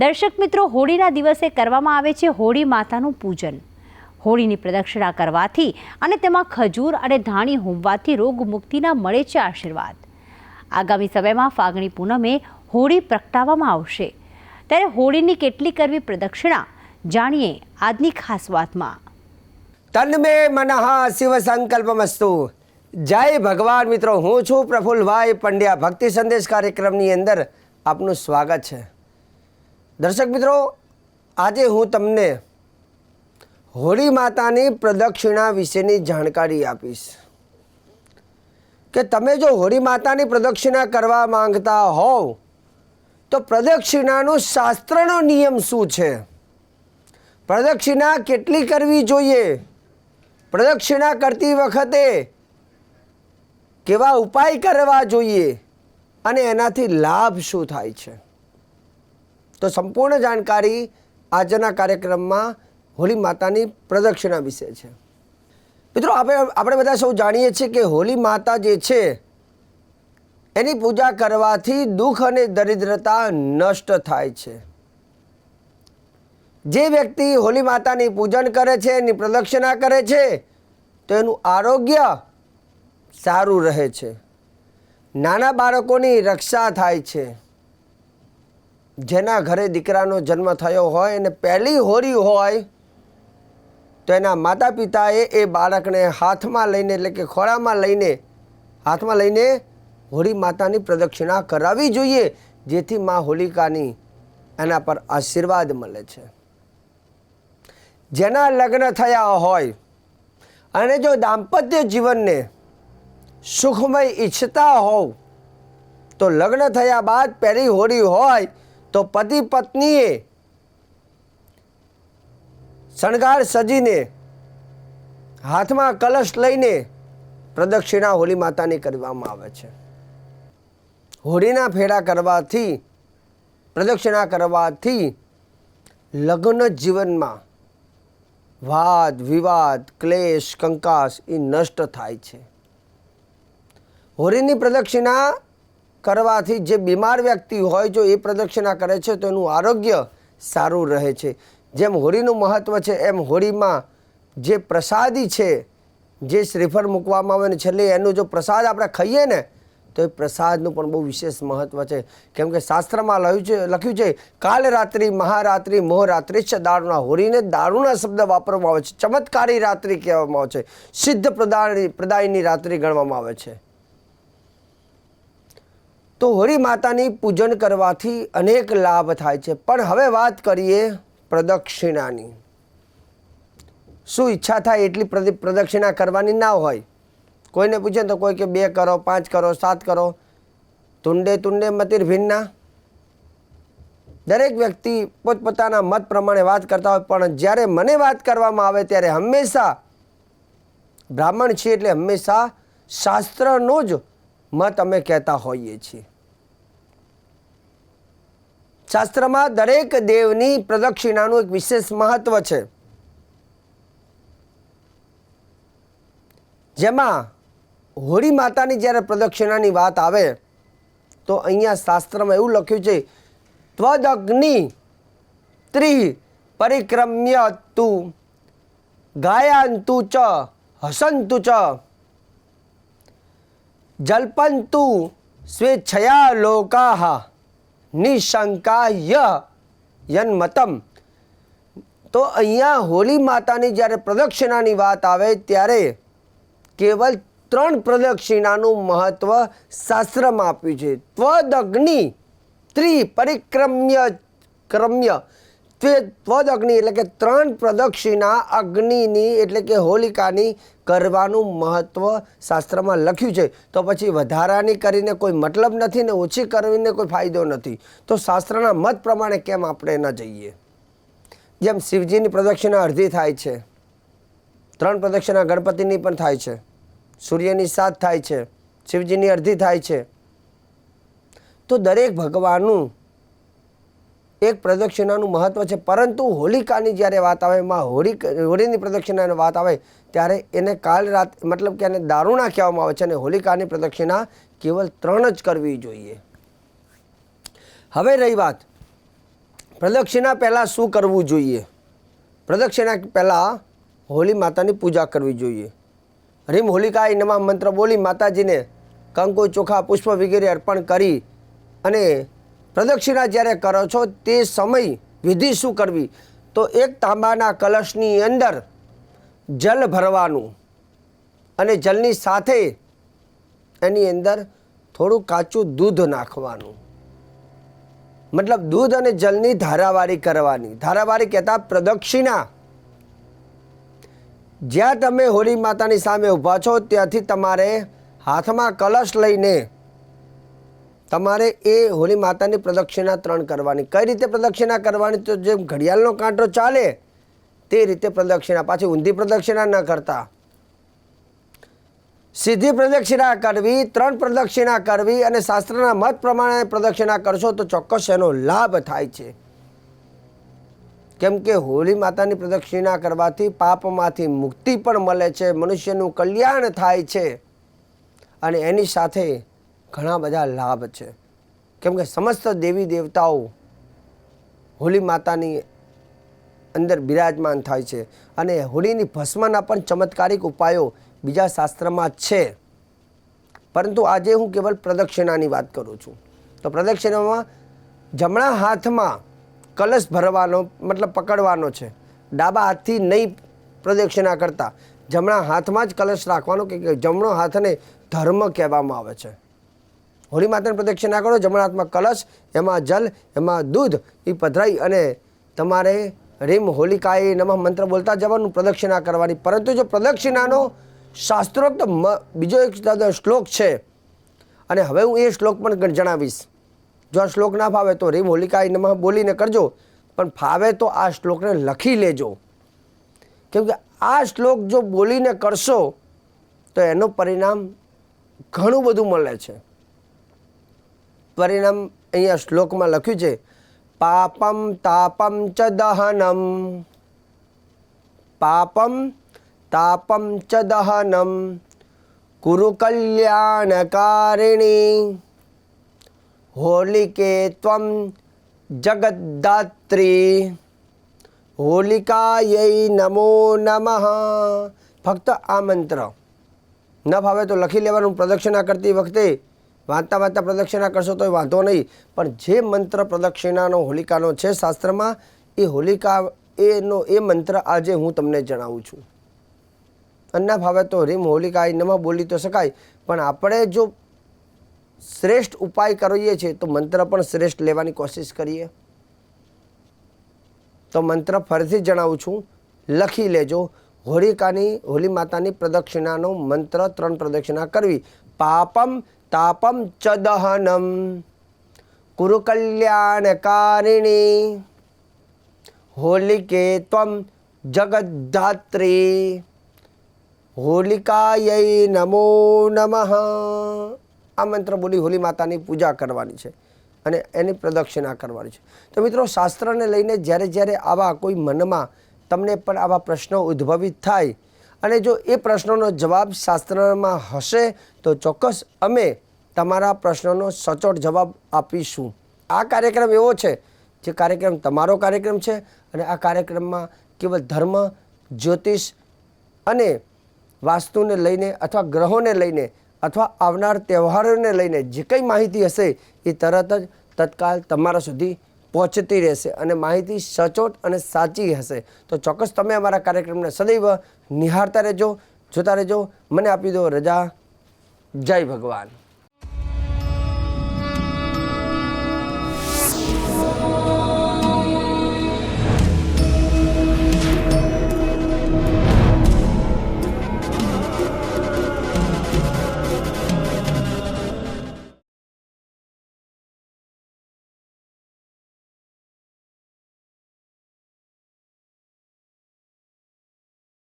દર્શક મિત્રો, હોળીના દિવસે કરવામાં આવે છે હોળી માતાનું પૂજન. હોળીની પ્રદક્ષિણા કરવાથી અને તેમાં ખજૂર અને ધાણી હોમવાથી રોગમુક્તિના મળે છે આશીર્વાદ. આગામી સમયમાં ફાગણી પૂનમે હોળી પ્રગટાવવામાં આવશે. ત્યારે હોળીની કેટલી કરવી પ્રદક્ષિણા, જાણીએ આજની ખાસ વાતમાં. તન્મે મનઃ શિવ સંકલ્પમસ્તુ. જય ભગવાન મિત્રો, હું છું પ્રફુલ્લભાઈ પંડ્યા. ભક્તિ સંદેશ કાર્યક્રમની અંદર આપનું સ્વાગત છે. દર્શક મિત્રો, આજે હું તમને હોળી માતાની પ્રદક્ષિણા વિશેની જાણકારી આપીશ. કે તમે જો હોળી માતાની પ્રદક્ષિણા કરવા માંગતા હોવ, તો પ્રદક્ષિણાનું શાસ્ત્રનો નિયમ શું છે? પ્રદક્ષિણા કેટલી કરવી જોઈએ? પ્રદક્ષિણા કરતી વખતે કેવા ઉપાય કરવા જોઈએ? અને એનાથી લાભ શું થાય છે? તો સંપૂર્ણ જાણકારી આજના કાર્યક્રમમાં હોળી માતાની પ્રદક્ષિણા વિશે છે. મિત્રો, આપણે આપણે બધા સૌ જાણીએ છીએ કે હોળી માતા જે છે, એની પૂજા કરવાથી દુઃખ અને દરિદ્રતા નષ્ટ થાય છે. જે વ્યક્તિ હોળી માતાની પૂજન કરે છે, એની પ્રદક્ષિણા કરે છે, તો એનું આરોગ્ય સારું રહે છે. નાના બાળકોની રક્ષા થાય છે. જેના ઘરે દીકરાનો જન્મ થયો હોય અને પહેલી હોળી હોય, તો એના માતા પિતાએ એ બાળકને હાથમાં લઈને એટલે કે ખોળામાં લઈને, હાથમાં લઈને હોળી માતાની પ્રદક્ષિણા કરાવવી જોઈએ, જેથી મા હોલિકાની એના પર આશીર્વાદ મળે છે. જેના લગ્ન થયા હોય અને જો દાંપત્ય જીવનને સુખમય ઈચ્છતા હોવ, તો લગ્ન થયા બાદ પહેલી હોળી હોય તો પતિ પત્નીએ શણગાર સજીને હાથમાં કલશ લઈને પ્રદક્ષિણા હોળી માતાની કરવામાં આવે છે. હોળીના ફેરા કરવાથી, પ્રદક્ષિણા કરવાથી લગ્ન જીવનમાં વાદ, વિવાદ, ક્લેશ, કંકાસ એ નષ્ટ થાય છે. હોળીની પ્રદક્ષિણા કરવાથી જે બીમાર વ્યક્તિ હોય જો એ પ્રદક્ષિણા કરે છે, તો એનું આરોગ્ય સારું રહે છે. જેમ હોળીનું મહત્ત્વ છે, એમ હોળીમાં જે પ્રસાદી છે, જે શ્રીફળ મૂકવામાં આવે ને છેલ્લે એનું જો પ્રસાદ આપણે ખાઈએ ને, તો એ પ્રસાદનું પણ બહુ વિશેષ મહત્ત્વ છે. કેમ કે શાસ્ત્રમાં લખ્યું છે લખ્યું છે કાલ રાત્રિ મહારાત્રિ મોહરાત્રિ છે દારૂના. હોળીને દારૂના શબ્દ વાપરવામાં આવે છે, ચમત્કારી રાત્રિ કહેવામાં આવે છે, સિદ્ધ પ્રદાય પ્રદાયની રાત્રિ ગણવામાં આવે છે. તો હોળી માતાની પૂજન કરવાથી અનેક લાભ થાય છે. પણ હવે વાત કરીએ પ્રદક્ષિણાની. શું ઈચ્છા થાય એટલી પ્રદ- પ્રદક્ષિણા કરવાની ના હોય? કોઈને પૂછે તો કોઈ કે બે કરો, પાંચ કરો, સાત કરો. તુંડે તુંડે મતિર ભિન્ના. દરેક વ્યક્તિ પોતપોતાના મત પ્રમાણે વાત કરતા હોય, પણ જ્યારે મને વાત કરવામાં આવે ત્યારે હંમેશા બ્રાહ્મણ છીએ એટલે હંમેશા શાસ્ત્રનો જ મત અમે કહેતા હોઈએ છીએ. શાસ્ત્રમાં દરેક દેવની પ્રદક્ષિણાનું એક વિશેષ મહત્વ છે. જેમાં હોળી માતાની જ્યારે પ્રદક્ષિણાની વાત આવે, તો અહીંયા શાસ્ત્રમાં એવું લખ્યું છે, ત્વદગ્નિ ત્રિ પરિક્રમ્ય તુ, ગાયંતુ ચ, હસંતુ ચ, જલ્પંતુ સ્વેચ્છયા લોકાહ નિશંકાય યન્મતમ. તો અહીંયા હોળી માતાની જ્યારે પ્રદક્ષિણાની વાત આવે ત્યારે કેવલ ત્રણ પ્રદક્ષિણાનું મહત્વ શાસ્ત્રમાં આપ્યું છે. ત્વદગ્નિ ત્રિ પરિક્રમ્ય ક્રમ્ય. તે ત્વદગ્નિ એટલે કે ત્રણ પ્રદક્ષિણા અગ્નિની એટલે કે હોલિકાની કરવાનું મહત્ત્વ શાસ્ત્રમાં લખ્યું છે. તો પછી વધારાની કરીને કોઈ મતલબ નથી ને ઓછી કરીને કોઈ ફાયદો નથી. તો શાસ્ત્રના મત પ્રમાણે કેમ આપણે ન જઈએ? જેમ શિવજીની પ્રદક્ષિણા અડધી થાય છે. ત્રણ પ્રદક્ષિણા ગણપતિની પણ થાય છે. સૂર્યની સાત થાય છે. શિવજીની અડધી થાય છે. તો દરેક ભગવાનનું એક પ્રદક્ષિણાનું મહત્વ છે. પરંતુ હોલિકાની જ્યારે વાત આવે એમાં હોળી હોળીની પ્રદક્ષિણાની વાત આવે, ત્યારે એને કાલ રાત, મતલબ કે એને દારૂણા કહેવામાં આવે છે અને હોલિકાની પ્રદક્ષિણા કેવલ ત્રણ જ કરવી જોઈએ. હવે રહી વાત. પ્રદક્ષિણા પહેલાં શું કરવું જોઈએ? પ્રદક્ષિણા પહેલાં હોળી માતાની પૂજા કરવી જોઈએ. રીમ હોલિકા નમા મંત્ર બોલી માતાજીને કંકુ ચોખા પુષ્પ વગેરે અર્પણ કરી અને પ્રદક્ષિણા જ્યારે કરો છો તે સમય વિધિ શું કરવી? તો એક તાંબાના કલશની અંદર જલ ભરવાનું અને જલની સાથે એની અંદર થોડું કાચું દૂધ નાખવાનું. મતલબ દૂધ અને જલની ધારાવારી કરવાની. ધારાવારી કહેતા પ્રદક્ષિણા. જ્યાં તમે હોળી માતાની સામે ઊભા છો ત્યાંથી તમારે હાથમાં કલશ લઈને તમારે એ હોલી માતાની પ્રદક્ષિણા ત્રણ કરવાની. કઈ રીતે પ્રદક્ષિણા કરવાની? તો જેમ ઘડિયાળનો કાંટો ચાલે, તે રીતે પ્રદક્ષિણા. પાછી ઊંધી પ્રદક્ષિણા ન કરતા. સીધી પ્રદક્ષિણા કરવી, ત્રણ પ્રદક્ષિણા કરવી અને શાસ્ત્રના મત પ્રમાણે પ્રદક્ષિણા કરશો તો ચોક્કસ એનો લાભ થાય છે. કેમ કે હોળી માતાની પ્રદક્ષિણા કરવાથી પાપમાંથી મુક્તિ પણ મળે છે, મનુષ્યનું કલ્યાણ થાય છે. અને એની સાથે ઘણા બધા લાભ છે. કેમ કે સમસ્ત દેવી દેવતાઓ હોલી માતાની અંદર બિરાજમાન થાય છે અને હોળીની ભસ્મના પણ ચમત્કારિક ઉપાયો બીજા શાસ્ત્રમાં છે. પરંતુ આજે હું કેવલ પ્રદક્ષિણાની વાત કરું છું. તો પ્રદક્ષિણામાં જમણા હાથમાં કલશ ભરવાનો મતલબ પકડવાનો છે. ડાબા હાથથી નહીં પ્રદક્ષિણા કરતા. જમણા હાથમાં જ કલશ રાખવાનો કે કે જમણો હાથને ધર્મ કહેવામાં આવે છે. હોળી માતાની પ્રદક્ષિણા કરો જમણા હાથમાં કલશ, એમાં જલ, એમાં દૂધ એ પધરાઈ અને તમારે રીમ હોલિકાએ નમઃ મંત્ર બોલતા જવાનું પ્રદક્ષિણા કરવાની. પરંતુ જો પ્રદક્ષિણાનો શાસ્ત્રોક્ત બીજો એક શ્લોક છે. અને હવે હું એ શ્લોક પણ જણાવીશ. જો આ શ્લોક ના ફાવે તો રીમ હોલિકાએ નમઃ બોલીને કરજો, પણ ફાવે તો આ શ્લોકને લખી લેજો. કેમ કે આ શ્લોક જો બોલીને કરશો, તો એનું પરિણામ ઘણું બધું મળે છે. પરિણામ અહીંયા શ્લોકમાં લખ્યું છે, પાપમ તાપમ ચ દહનમ. પાપમ તાપમ ચ દહનમ. કુરુ કલ્યાણકારિણી હોલિકે ત્વમ જગદ્દાત્રી. હોલિકાયૈ નમો નમઃ. ફક્ત આ મંત્ર. ન ફાવે તો લખી લેવાનું, પ્રદક્ષિણા કરતી વખતે વાંચતા વાંચતા પ્રદક્ષિણા કરશો તો વાંધો નહીં. પણ જે મંત્ર પ્રદક્ષિણાનો હોલિકાનો છે શાસ્ત્રમાં, એ હોલિકા, એનો, એ મંત્ર આજે હું તમને જણાવું છું. અન્ના ભાવે તો રીમ હોલિકા નમઃ બોલી તો શકાય, પણ આપણે જો શ્રેષ્ઠ ઉપાય કરીએ છીએ, તો મંત્ર પણ શ્રેષ્ઠ લેવાની કોશિશ કરીએ. તો મંત્ર ફરીથી જણાવું છું, લખી લેજો. હોલિકાની, હોલી માતાની પ્રદક્ષિણાનો મંત્ર ત્રણ પ્રદક્ષિણા કરવી. પાપમ તાપમ ચ દહનમ કુરુકલ્યાણકારિણી હોલિકે ત્વમ જગદ્ધાત્રી હોલિકાયૈ નમો નમઃ આ મંત્ર બોલી હોલી માતાની પૂજા કરવાની છે અને એની પ્રદક્ષિણા કરવાની છે. તો મિત્રો, શાસ્ત્રને લઈને જ્યારે જ્યારે આવા કોઈ મનમાં તમને પણ આવા પ્રશ્નો ઉદ્ભવિત થાય અને જો એ પ્રશ્નોનો જવાબ શાસ્ત્રમાં હશે, તો ચોક્કસ અમે તમારા પ્રશ્નોનો સચોટ જવાબ આપીશું. આ કાર્યક્રમ એવો છે જે કાર્યક્રમ તમારો કાર્યક્રમ છે અને આ કાર્યક્રમમાં કેવલ ધર્મ, જ્યોતિષ અને વાસ્તુને લઈને અથવા ગ્રહોને લઈને અથવા આવનાર તહેવારોને લઈને જે કંઈ માહિતી હશે એ તરત જ તત્કાલ તમારા સુધી પહોંચતી રહેશે અને માહિતી સચોટ અને સાચી હશે. તો ચોક્કસ તમે અમારા કાર્યક્રમને સદૈવ નિહાળતા રહેજો, જોતા રહેજો. મને આપી દો રજા. જય ભગવાન.